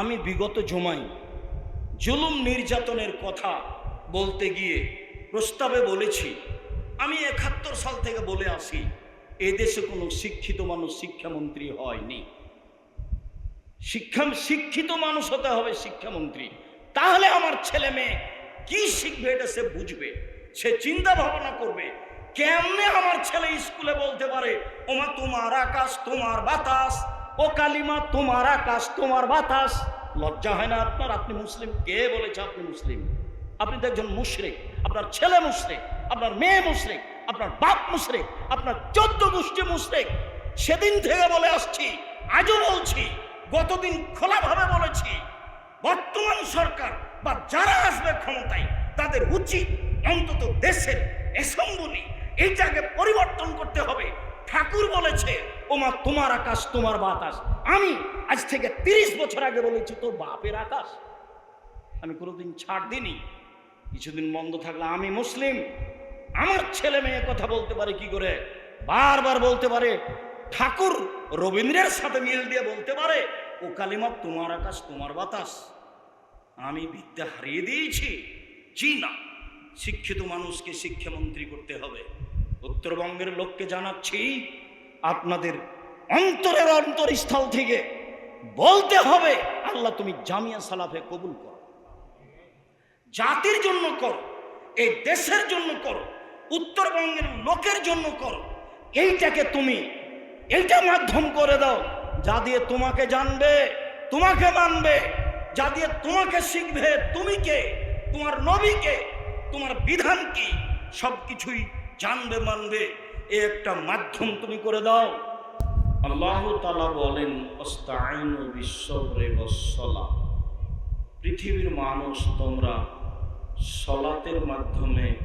আমি বিগত জমাই জুলুম নির্যাতনের কথা বলতে গিয়ে প্রস্তাবে বলেছি, আমি একাত্তর সাল থেকে বলে আসি, এদেশে কোনো শিক্ষিত মানুষ শিক্ষামন্ত্রী হয়নি। শিক্ষা শিক্ষিত মানুষ হতে হবে শিক্ষামন্ত্রী। তাহলে আমার ছেলে মেয়ে কি শিখবে এটা সে বুঝবে, সে চিন্তা ভাবনা করবে। কেমনে আমার ছেলে স্কুলে বলতে পারে, ওমা, তোমার আকাশ, তোমার বাতাস ও কালিমা, তোমার আকাশ, তোমার বাতাস। লজ্জা হয় না আপনার? আপনি মুসলিম। কে বলেছে আপনি মুসলিম? আপনি তো একজন মুশরিক। আপনার ছেলে মুশরিক, আপনার মেয়ে মুশরিক, আপনার বাপ মুশরিক, আপনার চোদ্দ গোষ্ঠী মুশরিক। সেদিন থেকে বলে আসছি, আজও বলছি, গতদিন খোলাভাবে বলেছি, বর্তমান সরকার বা যারা আসবে ক্ষমতায়, তাদের উচিত অন্তত দেশের অ্যাসেম্বলি এইটাকে পরিবর্তন করতে হবে। ঠাকুর বলেছে ওমা, তোমার আকাশ, তোমার বাতাস। আমি আজ থেকে তিরিশ বছর আগে বলেছি, তোর বাপের আকাশ। আমি কোনোদিন ছাড় দিইনি। কিছুদিন বন্ধ থাকলে আমি মুসলিম। আমার ছেলে মেয়ে কথা বলতে পারে কি করে? বারবার বলতে পারে। ঠাকুর রবীন্দ্রের সাথে মিল দিয়ে বলতে পারে, ও কালিমা, তোমার আকাশ, তোমার বাতাস। আমি বিদ্যা হারিয়ে দিয়েছি। জি না, শিক্ষিত মানুষকে শিক্ষামন্ত্রী করতে হবে। উত্তরবঙ্গের লোককে জানাচ্ছি আপনাদের অন্তরের অন্তরস্থল থেকে বলতে হবে, আল্লাহ তুমি জামিয়া সালাফে কবুল করো। জাতির জন্য করো, এই দেশের জন্য করো, উত্তরবঙ্গের লোকের জন্য করো। এইটাকে তুমি, এইটা মাধ্যম করে দাও, যা দিয়ে তোমাকে জানবে, তোমাকে মানবে, যা দিয়ে তোমাকে শিখবে, তুমি কে, তোমার নবীকে তোমার বিধান কি সব কিছুই জানবে, মানবে। এ একটা মাধ্যম তুমি করে দাও। আল্লাহ বলেন পৃথিবীর মানুষ তোমরা সলাতের মাধ্যমে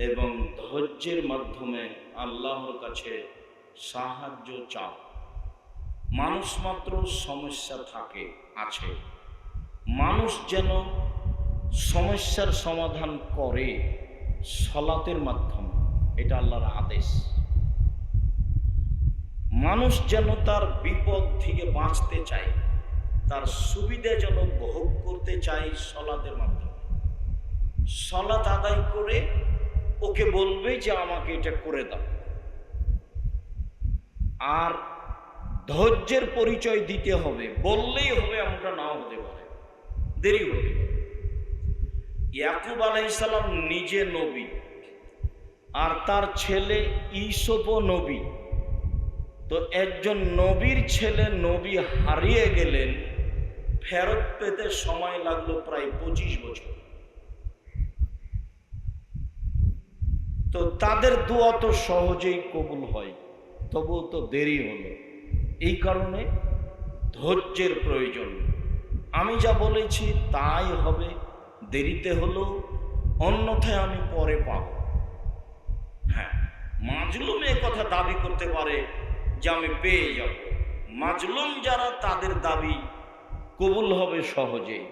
এবং ধৈর্যের মাধ্যমে আল্লাহর কাছে সাহায্য চাও। মানুষ মাত্র সমস্যা থাকে, আছে। মানুষ যেন সমস্যার সমাধান করে সলাতের মাধ্যমে। এটা আল্লাহর আদেশ। মানুষ যেন তার বিপদ থেকে বাঁচতে চায়, তার সুবিধা যেন ভোগ করতে চায় সলাতের মাধ্যমে। সলাত আদায় করে ওকে বলবে যে আমাকে এটা করে দাও। আর ধৈর্যের পরিচয় দিতে হবে, বললেই হবে আমরা নাও হতে পারে। দেরি পারে। ইয়াকুব আলাইসালাম নিজে নবী। আর তার ছেলে ইসপ নবী। তো একজন নবীর ছেলে নবী হারিয়ে গেলেন, ফেরত পেতে সময় লাগল প্রায় পঁচিশ বছর। তো তাদের দোয়া তো সহজেই কবুল হয়, তবুও তো দেরি হলো। এই কারণে ধৈর্যের প্রয়োজন। আমি যা বলেছি তাই হবে, দেরিতে হলো অন্যথায় আমি পরে পাব। মাজলুম এ কথা দাবি করতে পারে যে আমি পেয়ে যাব। মাজলুম যারা, তাদের দাবি কবুল হবে সহজেই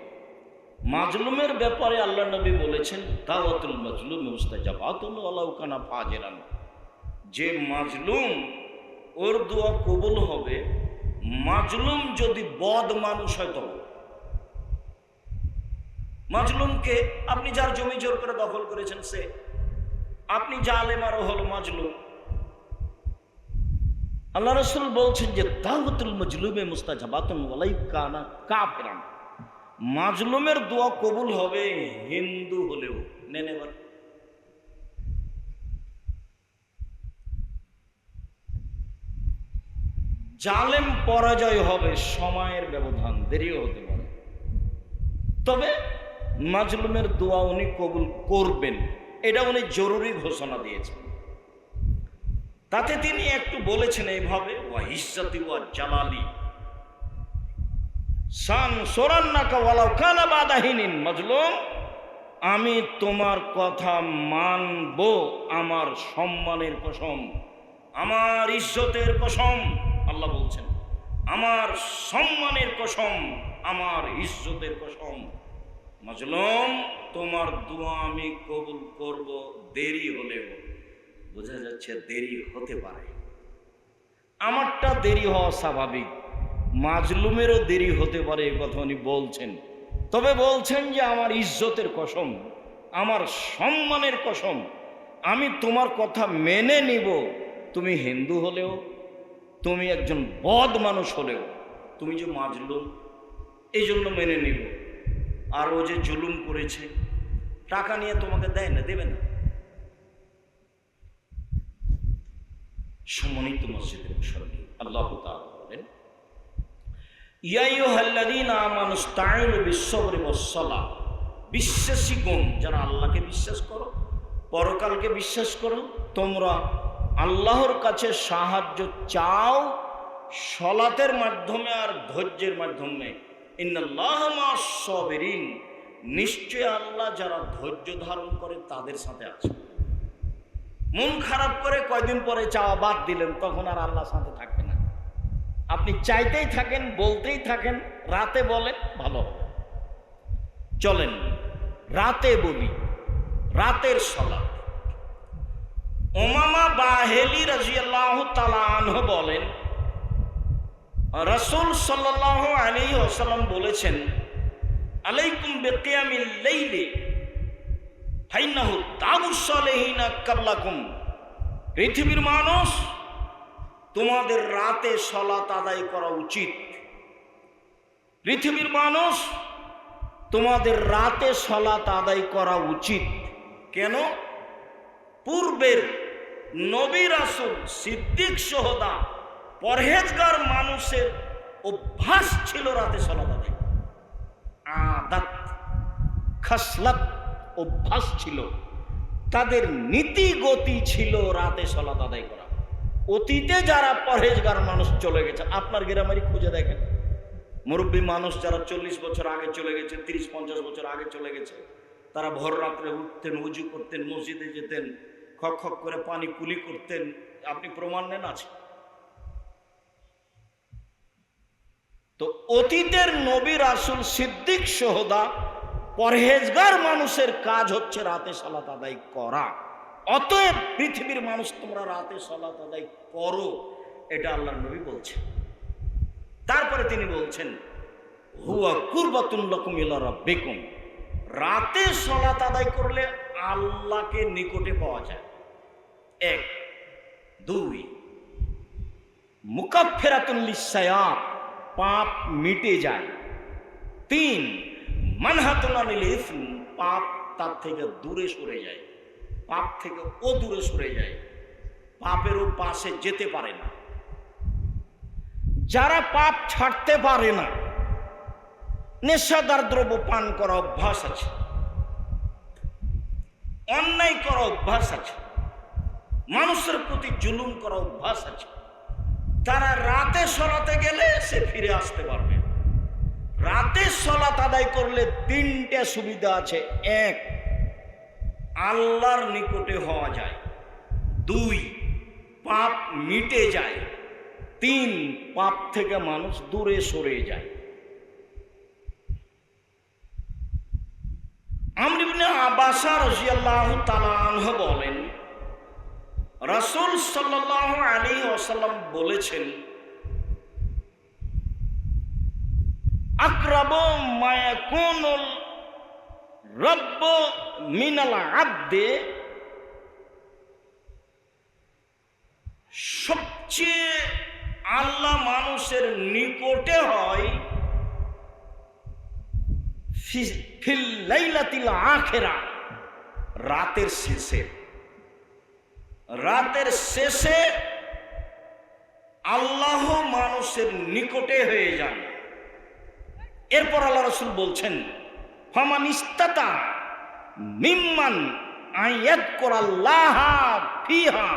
মাজলুমের ব্যাপারে আল্লাহ নবী বলেছেন, দাওয়াতুল মাজলুম মুস্তাজাবাতুল আলাউকানা ফাজেরান। যে মাজলুম, ওর দোয়া কবুল হবে। মাজলুম যদি বদ মানুষ হয় তবে। মাজলুমকে আপনি যার জমি জোর করে দখল করেছেন, সে আপনি জালেম আরও হলো মাজলুম। আল্লাহ রসুল বলছেন যে, দাওয়াতুল মজলুমে মুস্তাজাবাতুন কাফেরান। মাজলুমের দোয়া কবুল হবে হিন্দু হলেও নেন জালেম পরাজয় হবে, সময়ের ব্যবধান দেরিও হতে পারে। তবে মাজলুমের দোয়া উনি কবুল করবেন। এটা উনি জরুরি ঘোষণা দিয়েছেন। তাতে তিনি একটু বলেছেন এইভাবে জালালি সান আমি তোমার কথা মানব আমার সম্মানের কসম, আমার ইজ্জতের কসম। আল্লাহ বলছেন, আমার সম্মানের কসম, আমার ইজ্জতের কসম। মাজলুম, তোমার দোয়া আমি কবুল করব, দেরি হলেও। বোঝা যাচ্ছে দেরি হতে পারে। আমারটা দেরি হওয়া স্বাভাবিক। মাজলুমেরও দেরি হতে পারে এ কথা উনি বলছেন। তবে বলছেন যে, আমার ইজ্জতের কসম, আমার সম্মানের কসম, আমি তোমার কথা মেনে নিব। তুমি হিন্দু হলেও, তুমি একজন বদ মানুষ হলেও, তুমি যে মাজলুম, এই জন্য মেনে নিব। আর ও যে জুলুম করেছে, টাকা নিয়ে তোমাকে দেয় না, দেবে না। সম্মানিত মসজিদের মুসল্লি, আল্লাহ বলেন বিশ্বাসীগণ, যারা আল্লাহকে বিশ্বাস করো, পরকালকে বিশ্বাস করো, তোমরা আল্লাহর কাছে সাহায্য চাও সলাতের মাধ্যমে আর ধৈর্যের মাধ্যমে। নিশ্চয় আল্লাহ যারা ধৈর্য ধারণ করে তাদের সাথে আছে। মন খারাপ করে কয়দিন পরে চাওয়া বাদ দিলেন, তখন আর আল্লাহ সাথে থাকবে না। আপনি চাইতেই থাকেন, বলতেই থাকেন, রাতে বলেন, ভালো চলেন, রাতে বলি, রাতের সলা ওমামা বাহেলি রাজিয়াল্লাহ বলেন রসুল সাল্লাহ আলী ওসাল্লাম বলেছেন, আলাইকুম বেকিয়ামিল লাইলি ফাইনাহু তাবুসালেহিনা কাবলাকুম। পৃথিবীর মানুষ, তোমাদের রাতে সলাত আদায় করা উচিত। পৃথিবীর মানুষ, তোমাদের রাতে সলাত আদায় করা উচিত। কেন? পূর্বের নবী রাসুল সিদ্দিক সহদা পরহেজগার মানুষের অভ্যাস ছিল রাতে সলাত আদায়। আদাত, খাসলাত অভ্যাস ছিল। তাদের নীতি গতি ছিল রাতে সলাত আদায় করা। অতীতে যারা পরহেজগার মানুষ চলে গেছে, আপনার গ্রামেরই খুঁজে দেখেন। মুরব্বী মানুষ যারা চল্লিশ বছর আগে চলে গেছে, তিরিশ, পঞ্চাশ বছর আগে চলে গেছে, তারা ভোর রাত্রে উঠতেন, উজু করতেন, মসজিদে যেতেন, খক খক করে পানি কুলি করতেন। আপনি প্রমাণ নেন আছে তো অতীতের নবী রাসুল সিদ্দিক সহদা পরহেজগার মানুষের কাজ হচ্ছে রাতে সালাত আদায় করা। অতএব পৃথিবীর মানুষ তোমরা রাতে সালাত আদায় করো, এটা আল্লাহ নবী বলছেন। তারপরে তিনি বলছেন, হুয়া কুরবাতুল্লাকুম ইলা রাব্বিকুম। রাতে সালাত আদায় করলে আল্লাহকে নিকটে পাওয়া যায়। এক। দুই। মুকাফেরাতুল লিসায়াত পাপ মিটে যায়। তিন মানহাতুল ইসম পাপ তার থেকে দূরে সরে যায়। পাপ থেকে ও দূরে সরে যায়। পাপেরও পাশে যেতে পারে না। যারা পাপ ছাড়তে পারে না, নেশাদার দ্রব্য পান করা অভ্যাস আছে। অন্যায় করা অভ্যাস আছে। মানুষের প্রতি জুলুম করা অভ্যাস আছে। তারা রাতে সরাতে গেলে সে ফিরে আসতে পারবে। রাতে সলাত আদায় করলে তিনটে সুবিধা আছে। এক, আল্লাহর নিকটে হওয়া যায়। দুই, পাপ মিটে যায়। তিন, পাপ থেকে মানুষ দূরে সরে যায়। আমরিবনে আবাসা রাজিয়াল্লাহ বলেন রাসূল সাল্লাল্লাহু আলাইহি ওয়াসাল্লাম বলেছেন আকরাব মায়াকুনুল রব্য মিনাল আব্দে সবচেয়ে আল্লাহ মানুষের নিকটে হয় লাইলাতিল আখেরা, রাতের শেষে। রাতের শেষে আল্লাহ মানুষের নিকটে হয়ে যান। এরপর আল্লাহ রসুল বলছেন, ফমান ইস্তাতা মিম্মান আয়াত করাল্লাহ ফিহা।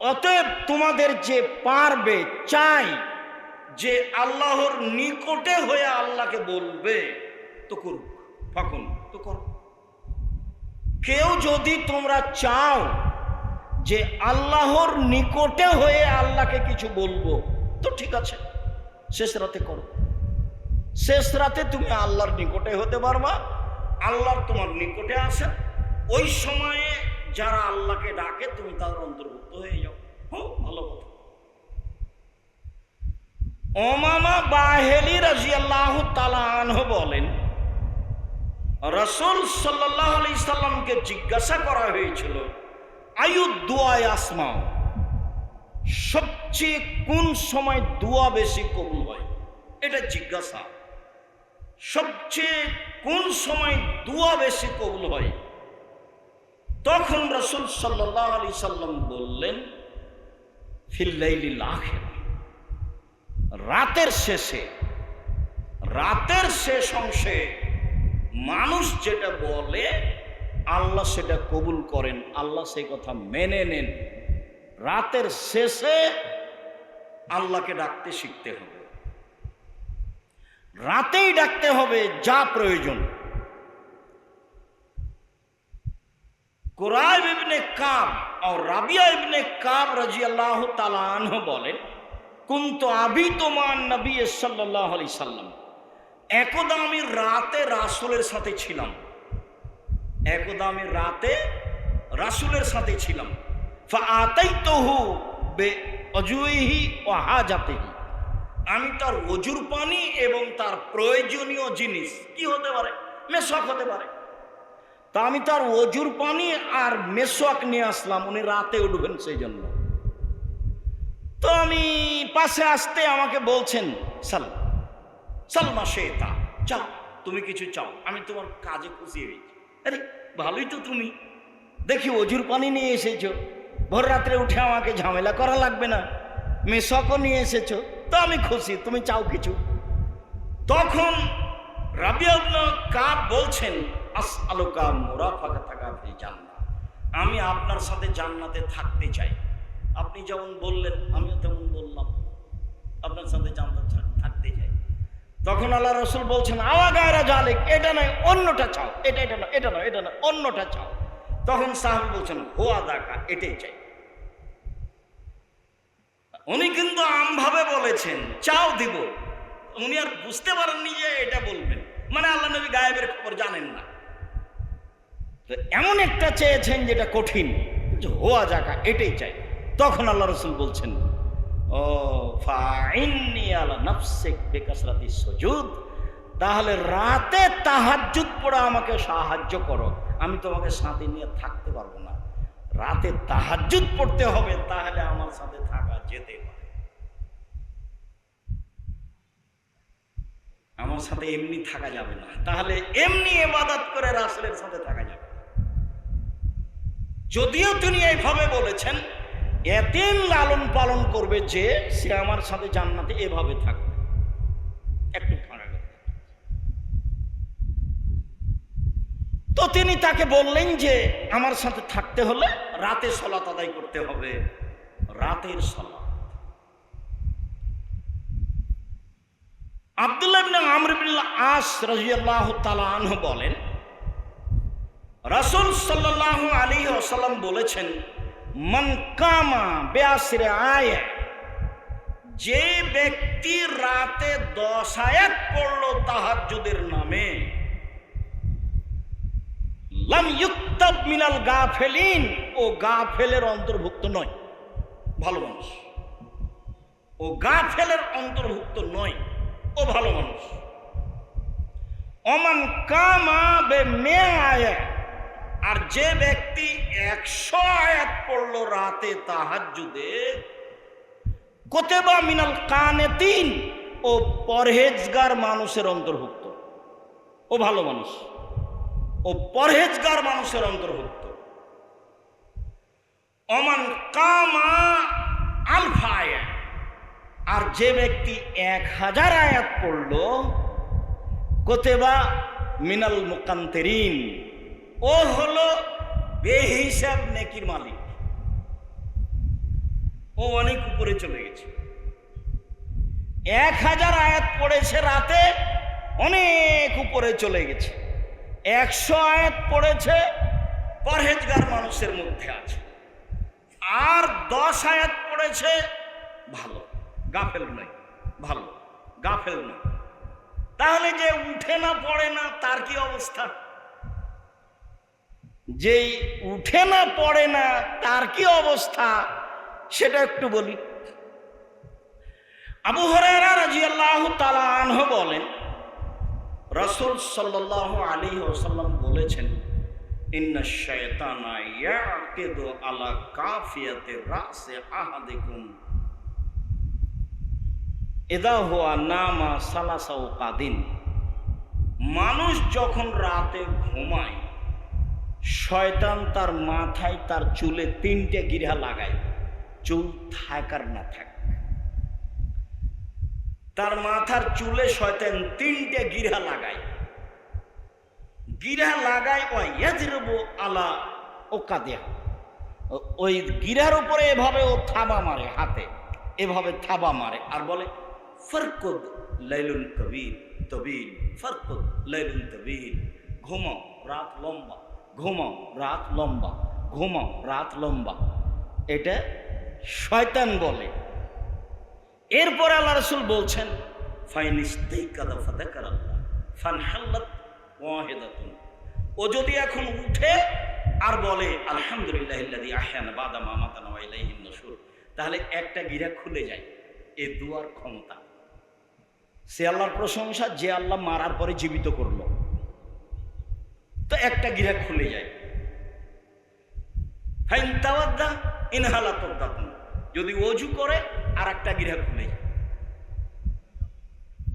অতএব তোমাদের যে পারবে, চাই যে আল্লাহর নিকটে হয়ে আল্লাহকে বলবে, তো করুক, ফাকুন, তো করো। কেউ যদি তোমরা চাও যে আল্লাহর নিকটে হয়ে আল্লাহকে কিছু বলব, তো ঠিক আছে, শেষ রাতে করো। শেষ রাতে তুমি আল্লাহর নিকটে হতে পারবা আল্লাহর তোমার নিকটে আসে ওই সময়ে যারা আল্লাহকে ডাকে, তুমি তাদের অন্তর্ভুক্ত হয়ে যাও। হোক ভালো কথা। ওমামা বাহেলি রাজিয়াল্লাহ তালাহ বলেন, রসুল সাল্লাহ আলি সাল্লামকে জিজ্ঞাসা করা হয়েছিল আয়ু দুয়ায় আসমাও। সবচেয়ে কোন সময় দোয়া বেশি কবুল হয়, এটা জিজ্ঞাসা। সবচেয়ে কোন সময় দোয়া বেশি কবুল হয়, তখন রসুল সাল্লাহ আলি সাল্লাম বললেন ফিল্লাইলিল আখেরা। রাতের শেষে, রাতের শেষ অংশে মানুষ যেটা বলে আল্লাহ সেটা কবুল করেন, আল্লাহ সেই কথা মেনে নেন। রাতের শেষে আল্লাহকে ডাকতে শিখতে হবে। রাতেই ডাকতে হবে, যা প্রয়োজন। কোরআব ইবনে কাব আর রাবিয়া ইবনে কাব রাজিয়াল্লাহ তালাহ বলেন, কুন্ত আবি তোমার নবী সাল্লাহ আলি সাল্লাম। একদা আমি রাতে রাসুলের সাথে ছিলাম। একদা আমি রাতে রাসুলের সাথে ছিলাম। বে আমি তার অজুর পানি এবং তার প্রয়োজনীয় জিনিস কি হতে পারে? মেশক হতে পারে। তা আমি তার অজুর পানি আর মেশক নিয়ে আসলাম, উনি রাতে উঠবেন সেই জন্য তো আমি পাশে আসতে আমাকে বলছেন, সাল, সালমা শেতা, চাও, তুমি কিছু চাও, আমি তোমার কাজে খুশি হয়েছি আরে, ভালোই তো তুমি। দেখি অজুর পানি নিয়ে এসেছ। ভোর রাত্রে উঠে আমাকে ঝামেলা করা লাগবে না। মেশকও নিয়ে এসেছ, তো আমি খুশি, তুমি চাও কিছু। তখন রাবিয়া বলছেন আলোকা মোরা ফাঁকা থাকা জান্নাত আমি আপনার সাথে জান্নাতে থাকতে চাই। আপনি যেমন বললেন, আমিও তেমন বললাম। আপনার সাথে থাকতে চাই তখন আল্লাহ রসুল বলছেন, আওয়া গায়রা জালেক, এটা নয়, অন্যটা চাও, এটা এটা নয় এটা নয় এটা নয়, অন্যটা চাও। তখন সাহেব বলছেন, হোয়া দাকা, এটাই চাই। উনি কিন্তু আমভাবে বলেছেন, চাও দিব। উনি আর বুঝতে পারেননি যে এটা বলবেন। মানে আল্লাহ নবী গায়েবের খবর জানেন না। তো এমন একটা চেয়েছেন যেটা কঠিন, যে হোয়া জাকা এটাই চাই। তখন আল্লাহ রসুল বলছেন ও তাহলে রাতে তাহাজ্জুদ পড়া আমাকে সাহায্য করো। আমি তোমাকে সাথে নিয়ে থাকতে পারব না। রাতে তাহাজ্জুদ পড়তে হবে, তাহলে আমার সাথে থাকা যেতে পারে। আমার সাথে এমনি থাকা যাবে না। তাহলে এমনি এবাদত করে রাসেলের সাথে থাকা যাবে। যদিও তিনি এইভাবে বলেছেন এতিম লালন পালন করবে যে সে আমার সাথে জান্নাতে এভাবে থাকবে। একটু। তো তিনি তাকে বললেন যে, আমার সাথে থাকতে হলে রাতে সলাত আদায় করতে হবে। রাতের সলাত আব্দুল্লাহ ইবনে আস রাদিয়াল্লাহু তাআলা বলেন, রাসূল সাল্লাল্লাহু আলাইহি ওয়াসাল্লাম বলেছেন মান কামা আয়। যে ব্যক্তি রাতে দশ আয়াত পড়ল তাহাজ্জুদের নামে মিনাল গাফেলিন, ও গাফেলের অন্তর্ভুক্ত নয়, ভালো মানুষ। ও গা ফেলের অন্তর্ভুক্ত নয়, ও ভালো মানুষ। অমান কামা বে মে আয়া। আর যে ব্যক্তি একশো আয়াত পড়ল রাতে তাহাজ্জুদে, কোতেবা মিনাল কানে তিন ও পরহেজগার মানুষের অন্তর্ভুক্ত। ও ভালো মানুষ। ও পরহেজগার মানুষের অন্তর্ভুক্ত। অমান কামা আলফায় আর যে ব্যক্তি এক হাজার আয়াত পড়ল, কোতেবা মিনাল মুকান্তেরিন ও হলো বেহিসাব নেকির মালিক। ও অনেক উপরে চলে গেছে। এক হাজার আয়াত পড়েছে রাতে, অনেক উপরে চলে গেছে। একশো আয়াত পড়েছে, পরহেজগার মানুষের মধ্যে আছে। আর দশ আয়াত পড়েছে, ভালো, গাফেল নয়, ভালো, গাফেল নয়। তাহলে যে উঠে না, পড়ে না, তার কি অবস্থা? যেই উঠে না, পড়ে না, তার কি অবস্থা? সেটা একটু বলি। আবু হরাইরা রাদিয়াল্লাহু তাআলা আনহু বলেন, রাসূল বলেছেন ইয়াকিদু আলা সালাসাও কাদিন। মানুষ যখন রাতে ঘুমায় শয়তান তার মাথায়, তার চুলে তিনটে গিরা লাগায়। চুল থাকার না থাক। তার মাথার চুলে শয়তান তিনটে গিরা লাগায়। গিরা লাগায় ও ইয়াজরবু আলা ও কাদিয়া ওই গিরার উপরে এভাবে ও থাবা মারে হাতে, এভাবে থাবা মারে আর বলে, ফরকুদ লাইলুল কবির, তবিল, ফরকুদ লাইলুল তবিল, ঘুমাও, রাত লম্বা। ঘুমাও রাত লম্বা ঘুমাও রাত লম্বা। এটা শয়তান বলে। এরপর আল্লাহ রসুল বলছেন ও যদি এখন উঠে আর বলে, আলহামদুলিল্লাহ তাহলে একটা গিরা খুলে যায়, এ দুয়ার ক্ষমতা। সে আল্লাহর প্রশংসা, যে আল্লাহ মারার পরে জীবিত করল। তো একটা গিরা খুলে যায়। যদি অজু করে আর একটা গিরা খুলে যায়।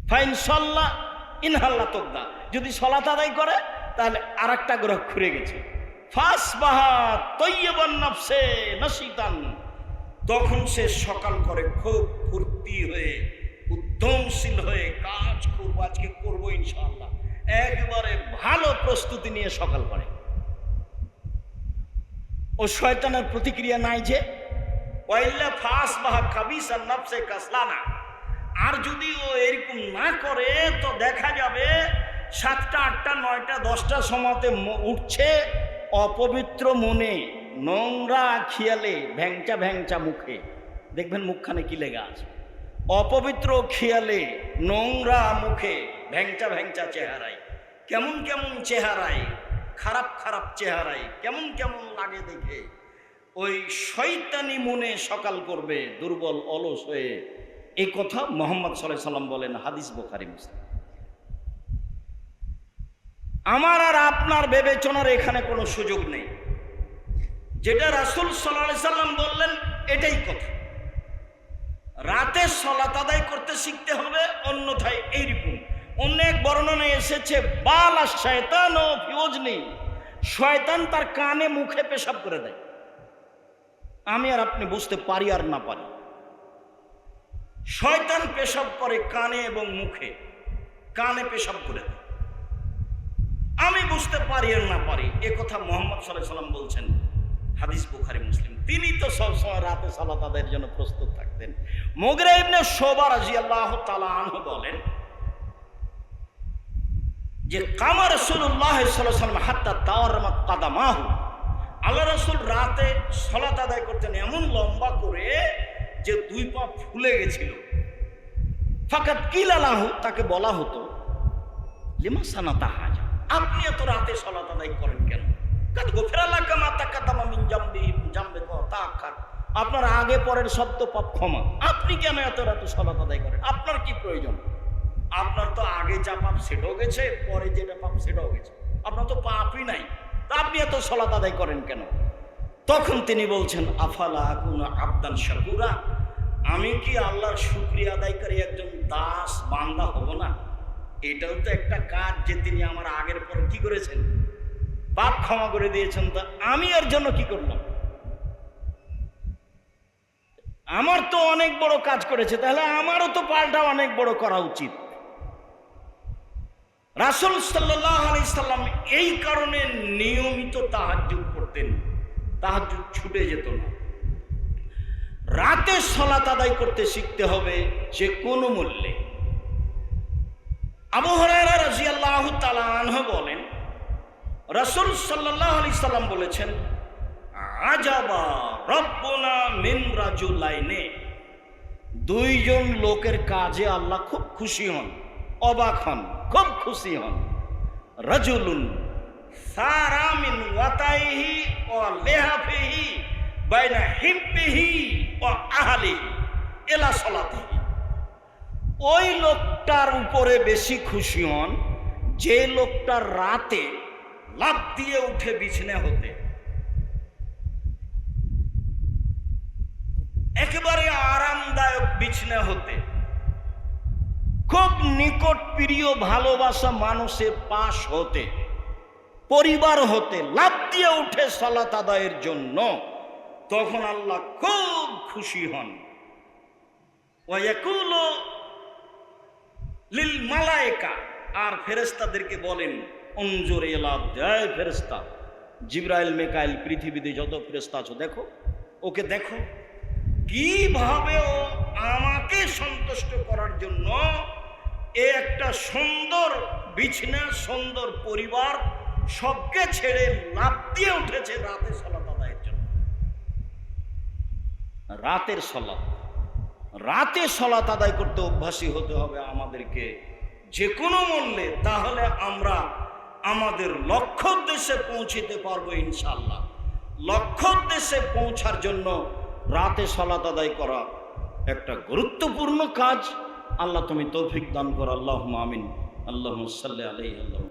ফাইন ইনহাল্লা যদি সলাত আদায় করে, তাহলে আর একটা গ্রহ খুলে গেছে। ফাস বাহা তখন সে সকাল করে খুব ফুর্তি হয়ে, উদ্যমশীল হয়ে কাজ করব, আজকে করব ইনশাআল্লাহ। একবারে ভালো প্রস্তুতি নিয়ে সকাল করে। ও শয়তানের প্রতিক্রিয়া নাই যে, ওয়াইল্লা ফাস বাহা কাবিস আর নফসে কাসলানা। আর যদি ও এরকম না করে, তো দেখা যাবে সাতটা, আটটা, নয়টা, দশটা সময়তে উঠছে অপবিত্র মনে, নোংরা খেয়ালে, ভ্যাংচা ভ্যাংচা মুখে। দেখবেন মুখখানে কি লেগা আছে? অপবিত্র খেয়ালে, নোংরা মুখে, ভ্যাংচা ভ্যাংচা চেহারায়। কেমন কেমন চেহারায়, খারাপ খারাপ চেহারায়, কেমন কেমন লাগে দেখে, ওই শয়তানি মনে সকাল করবে, দুর্বল, অলস হয়ে। এই কথা মোহাম্মদ সাল্লাহ সাল্লাম বলেন হাদিস বোখারি, মুসলিম। আমার আর আপনার বিবেচনার এখানে কোনো সুযোগ নেই। যেটা রাসুল সাল্লাহ সাল্লাম বললেন, এটাই কথা। রাতে সলাত আদায় করতে শিখতে হবে, অন্যথায় এইরকম অনেক বর্ণনায় এসেছে, বাল আর শয়তান ও ফিওজ নেই শয়তান তার কানে মুখে পেশাব করে দেয়। আমি আর আপনি বুঝতে পারি আর না পারি। শয়তান পেশাব করে কানে এবং মুখে। কানে পেশাব করে দেয়। আমি বুঝতে পারি আর না পারি, এ কথা মোহাম্মদ সাল্লাহ সাল্লাম বলছেন। হাদিস বুখারি, মুসলিম। তিনি তো সবসময় রাতে সালাত আদায়ের জন্য প্রস্তুত থাকতেন। মোগরা ইবনে শোবা আল্লাহ তালা আনহু বলেন যে কামার রসুল্লাহ হাত্তা তাওয়ার কাদামাহু। আল্লাহ রসুল রাতে সলাত আদায় করতেন এমন লম্বা করে যে দুই পা ফুলে গেছিল। ফাকাত কিলালাহু তাকে বলা হতো, লিমা সানা তাহাজা আপনি এত রাতে সলাত আদায় করেন কেন? কাদ গোফেরালা কামা তাকাদামা মিন জামবি জামবে তাআখার আপনার আগে পরের সব তো পাপ ক্ষমা। আপনি কেন এত রাতে সলাত আদায় করেন? আপনার কি প্রয়োজন? আপনার তো আগে যা পাপ সেটাও গেছে, পরে যেটা পাপ সেটাও গেছে। আপনার তো পাপই নাই। তা আপনি এত সলাত আদায় করেন কেন? তখন তিনি বলছেন, আফালা আকুন আবদান শাকুরা, আমি কি আল্লাহর শুক্রিয়া আদায়কারী একজন দাস বান্দা হব না? এটাও তো একটা কাজ যে তিনি আমার আগের পর কি করেছেন? পাপ ক্ষমা করে দিয়েছেন, তা আমি এর জন্য কি করলাম? আমার তো অনেক বড় কাজ করেছে, তাহলে আমারও তো পাল্টা অনেক বড় করা উচিত। রাসুল সাল্লাহ আলি সাল্লাম এই কারণে নিয়মিত তাহাজুদ পড়তেন তাহাজুদ ছুটে যেত না। রাতে সলাত আদায় করতে শিখতে হবে যে কোনো মূল্যে। আবু হরাইরা রাজিয়াল্লাহ তাআলা আনহু বলেন, রাসূল সাল্লাল্লাহু আলাইহি সাল্লাম বলেছেন, আজাবা রব্বুনা মিন রাজুলাইনে। দুইজন লোকের কাজে আল্লাহ খুব খুশি হন। অবাক হন, খুব খুশি হন। রাজুলুন সারা মিন ওয়াতাইহি ও লেহাফিহি বাইনা হিব্বিহি ও আহলিহি এলা সলাতিহি ওই লোকটার উপরে বেশি খুশি হন, যে লোকটা রাতে লাভ দিয়ে উঠে বিছনে হতে। একেবারে আরামদায়ক বিছনে হতে। খুব নিকট প্রিয় ভালোবাসা মানুষের পাশ হতে, পরিবার হতে লাভ দিয়ে উঠে সালাত আদায়ের জন্য তখন আল্লাহ খুব খুশি হন। লিল মালায়েকা, আর ফেরেস্তাদেরকে বলেন অঞ্জুর এলাদ জয় ফেরেস্তা জিব্রাইল, মেকাইল, পৃথিবীতে যত ফেরেস্তা আছো, দেখো, ওকে দেখো। কীভাবে ও আমাকে সন্তুষ্ট করার জন্য এ একটা সুন্দর বিছনা, সুন্দর পরিবার, সবকে ছেড়ে লাভ দিয়ে উঠেছে রাতে সলাত আদায়ের জন্য। রাতের সলাত। রাতে সলাত আদায় করতে অভ্যাসী হতে হবে আমাদেরকে যে কোনো মূল্যে, তাহলে আমরা আমাদের লক্ষ্য উদ্দেশ্যে পৌঁছিতে পারব ইনশাল্লাহ লক্ষ্য উদ্দেশ্যে পৌঁছার জন্য রাতে সলাত আদায় করা একটা গুরুত্বপূর্ণ কাজ। আল্লাহ তুমি তৌফিক দান করো আল্লাহ আমিন। আল্লাহ সাল্লাহ আল্লাহ